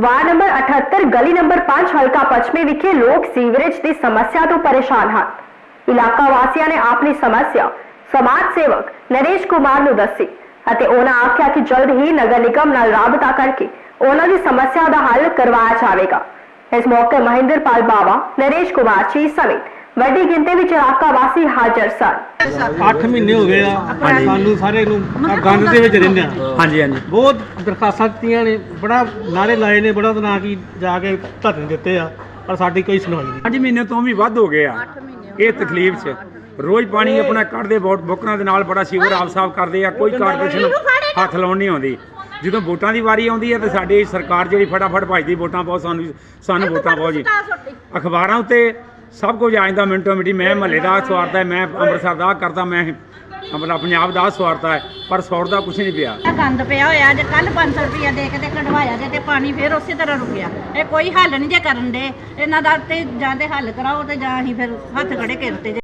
Ward number 78 ਗਲੀ number 5 ਹਲਕਾ ਪੱਛਮੀ ਵਿਖੇ ਲੋਕ ਸੀਵਰੇਜ ਦੀ ਸਮੱਸਿਆ ਤੋਂ ਪਰੇਸ਼ਾਨ ਹਨ। ਇਲਾਕਾ ਵਾਸੀਆਂ ਨੇ ਆਪਣੀ ਸਮੱਸਿਆ ਸਮਾਜ ਸੇਵਕ ਨਰੇਸ਼ ਕੁਮਾਰ ਨੂੰ ਦੱਸੀ ਅਤੇ ਉਹਨਾਂ ਆਖਿਆ ਕਿ ਜਲਦ ਹੀ ਨਗਰ ਨਿਗਮ ਨਾਲ ਰਾਬਤਾ ਕਰਕੇ ਉਹਨਾਂ ਦੀ ਸਮੱਸਿਆ ਦਾ ਹੱਲ ਕਰਵਾਇਆ ਜਾਵੇਗਾ। ਇਸ ਮੌਕੇ ਮਹਿੰਦਰਪਾਲ ਬਾਵਾ, ਨਰੇਸ਼ ਕੁਮਾਰ ਜੀ ਸਮੇਤ ਵੱਡੀ ਗਿਣਤੀ ਵਿੱਚ ਇਲਾਕਾ ਵਾਸੀ ਹਾਜ਼ਰ ਸਨ। 8 ਮਹੀਨੇ ਹੋ ਗਏ ਆ ਸਾਨੂੰ ਸਾਰੇ ਨੂੰ ਆਹ ਗੰਦ ਦੇ ਵਿੱਚ ਰਹਿੰਦੇ ਆ। ਹਾਂਜੀ ਹਾਂਜੀ। ਬਹੁਤ ਦਰਖਾਸਤਾਂ ਦਿੱਤੀਆਂ ਨੇ ਬੜਾ ਨਾਰੇ ਲਾਏ ਨੇ ਬੜਾ ਨਾ ਕੀ ਜਾ ਕੇ ਧਰਨੇ ਦਿੱਤੇ ਆ ਪਰ ਸਾਡੀ ਕੋਈ ਸੁਣਵਾਈ ਨਹੀਂ। ਪੰਜ ਮਹੀਨੇ ਤੋਂ ਵੀ ਵੱਧ ਹੋ ਗਏ ਆ। ਇਹ ਤਕਲੀਫ 'ਚ। ਰੋਜ਼ ਪਾਣੀ ਆਪਣਾ ਕੱਢਦੇ ਬੋਟ ਬੋਕਰਾਂ ਦੇ ਨਾਲ ਬੜਾ ਸੀਵਰ ਆਪ ਸਾਫ਼ ਕਰਦੇ ਆ ਕੋਈ ਕਾਰਪੋਰੇਸ਼ਨ ਹੱਥ ਲਾਉਣ ਨਹੀਂ ਆਉਂਦੀ। ਜਦੋਂ ਵੋਟਾਂ ਦੀ ਵਾਰੀ ਆਉਂਦੀ ਹੈ ਤੇ ਸਾਡੀ ਸਰਕਾਰ ਜਿਹੜੀ ਫਟਾਫਟ ਭਜਦੀ ਵੋਟਾਂ ਪਾਓ ਸਾਨੂੰ ਸਾਨੂੰ ਵੋਟਾਂ ਪਾਓ ਜੀ। ਅਖਬਾਰਾਂ ਉੱਤੇ ਸਭ ਕੁਝ ਆ ਜਾਂਦਾ, ਮਿੰਟੋ ਮਿੰਟੀ ਮੈਂ ਮਹੱਲੇ ਦਾ ਸਵਾਰਤਾ ਹੈ, ਮੈਂ ਅੰਮ੍ਰਿਤਸਰ ਦਾ ਕਰਦਾ, ਮੈਂ ਆਪਣਾ ਪੰਜਾਬ ਦਾ ਸਵਾਰਤਾ ਹੈ, ਪਰ ਸੌਰ ਦਾ ਕੁਝ ਨਹੀਂ ਪਿਆ। ਇਹ ਗੰਦ ਪਿਆ ਹੋਇਆ, ਜੇ ਕੱਲ 500 ਰੁਪਇਆ ਦੇ ਕੇ ਤੇ ਕਢਵਾਇਆ, ਜੇ ਤੇ ਪਾਣੀ ਫੇਰ ਉਸੇ ਤਰ੍ਹਾਂ ਰੁਕਿਆ। ਇਹ ਕੋਈ ਹੱਲ ਨਹੀਂ ਜੇ ਕਰਨ ਦੇ। ਇਹਨਾਂ ਦਾ ਤੇ ਜਾਂ ਤੇ ਹੱਲ ਕਰਾਓ ਤੇ ਜਾਂ ਅਸੀਂ ਫਿਰ ਹੱਥ ਖੜੇ ਕਰਤੇ ਜੇ